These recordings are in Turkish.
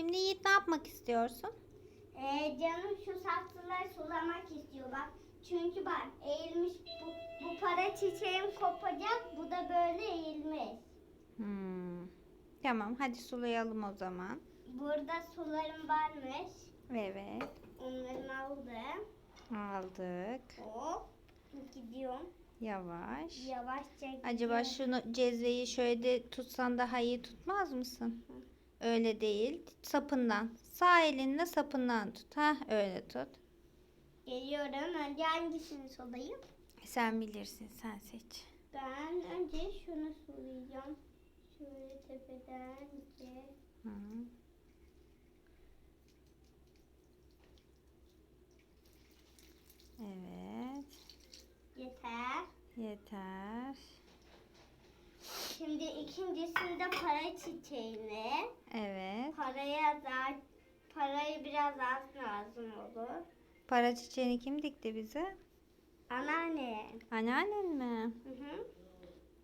Şimdi Yiğit ne yapmak istiyorsun? Ee, canım şu saksıları sulamak istiyor bak. Çünkü bak eğilmiş bu, bu para çiçeğim kopacak. Bu da böyle eğilmiş. Hmm. Tamam hadi sulayalım o zaman. Burada sularım varmış. Evet. Onları aldım. Aldık. Hop. Gidiyorum. Yavaş. Yavaşça gidiyorum. Acaba şunu cezveyi şöyle de tutsan daha iyi tutmaz mısın? Öyle değil. Sapından. Sağ elinle sapından tut. Ha öyle tut. Geliyorum. Önce hangisini sulayayım? Sen bilirsin. Sen seç. Ben önce şunu sulayacağım. Şöyle tepeden iyice. Hı. Evet. Yeter. Yeter. Şimdi ikincisinde para çiçeğini. Evet. Paraya da parayı biraz az lazım olur. Para çiçeğini kim dikti bize? Anneanne. Anneannen mi? Hı hı.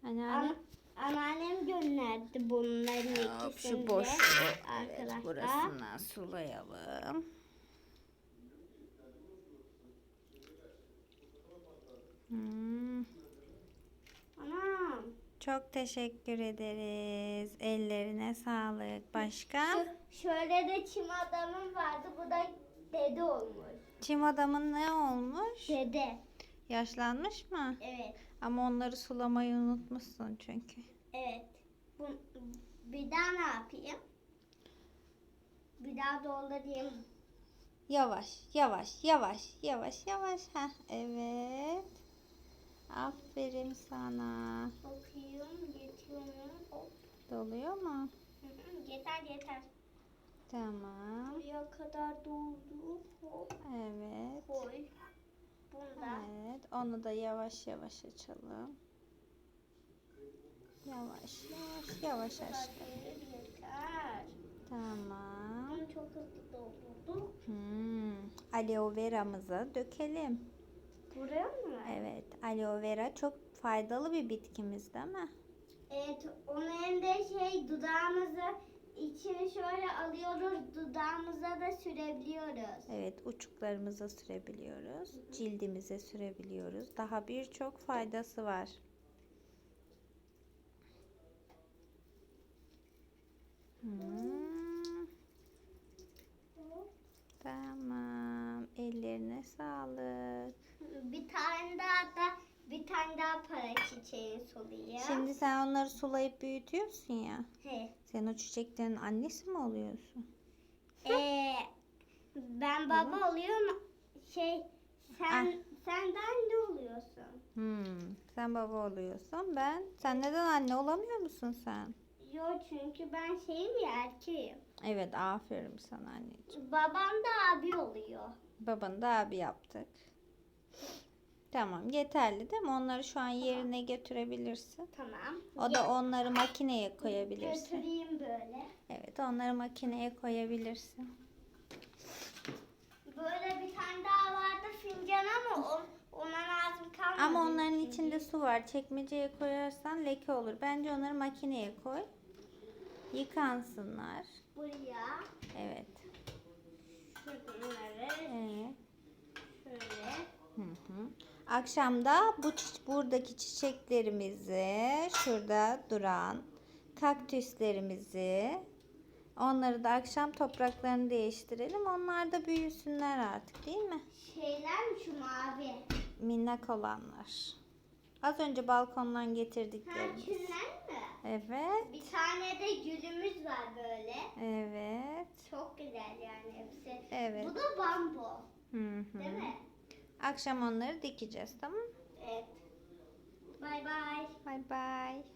Anneannen. An- anneannem gönderdi bunların Hop, ikisini şu boşluğu evet, burasından sulayalım. Hmm. Çok teşekkür ederiz. Ellerine sağlık. Başka? Şu, şöyle de çim adamım vardı. Bu da dede olmuş. Çim adamın ne olmuş? Dede. Yaşlanmış mı? Evet. Ama onları sulamayı unutmuşsun çünkü. Evet. Bu, bir daha ne yapayım? Bir daha doldurayım. Yavaş, yavaş, yavaş, yavaş, yavaş. Heh, evet. Aferin sana. Bakıyorum, geçiyorum. Hop. Doluyor mu? Hı hı, Yeter yeter. Tamam. Buraya kadar doldu. Hop Evet. koy. Bunda. Evet. Onu da yavaş yavaş açalım. Yavaş, yavaş, yavaş. Kadar yeter. Tamam. Ama çok hızlı doldurdu. Hmm. Aloe veramızı dökelim. Aloe vera çok faydalı bir bitkimiz değil mi? Evet, onu hem de şey dudağımızı içini şöyle alıyoruz, dudağımıza da sürebiliyoruz. Evet, uçuklarımıza sürebiliyoruz. Cildimize sürebiliyoruz. Daha birçok faydası var. Hmm, tamam. Ellerine sağlık. Bir tane daha da bir tane daha para çiçeği soluyor. Şimdi sen onları sulayıp büyütüyorsun ya. He. Sen o çiçeklerin annesi mi oluyorsun? Ee, ben baba oluyorum. Şey sen sen de anne oluyorsun. Hmm, sen baba oluyorsun. Ben. Sen neden anne olamıyor musun sen? Yok çünkü ben şeyim ya erkeğim. Evet, aferin sana anneciğim. Babam da abi oluyor. Babanı da abi yaptık. Tamam yeterli değil mi? Onları şu an yerine götürebilirsin. Tamam. O da onları makineye koyabilirsin. Götüreyim böyle. Evet onları makineye koyabilirsin. Böyle bir tane daha vardı fincan ama o, ona lazım kalmadı. Ama onların içinde su var. Çekmeceye koyarsan leke olur. Bence onları makineye koy. Yıkansınlar. Buraya Evet. şunları Evet. şöyle. Hı hı. Akşamda bu buradaki çiçeklerimizi şurada duran kaktüslerimizi onları da akşam topraklarını değiştirelim. Onlar da büyüsünler artık değil mi? Şeyler mi şu mavi? Minnak olanlar. Az önce balkondan Ha getirdiklerimiz. mı? Evet. Bir tane de gülümüz var böyle. Evet. Çok güzel yani hepsi. Evet. Bu da bambu. Hı hı. Değil mi? Akşam onları dikeceğiz tamam? Evet. Bay bay. Bye bye.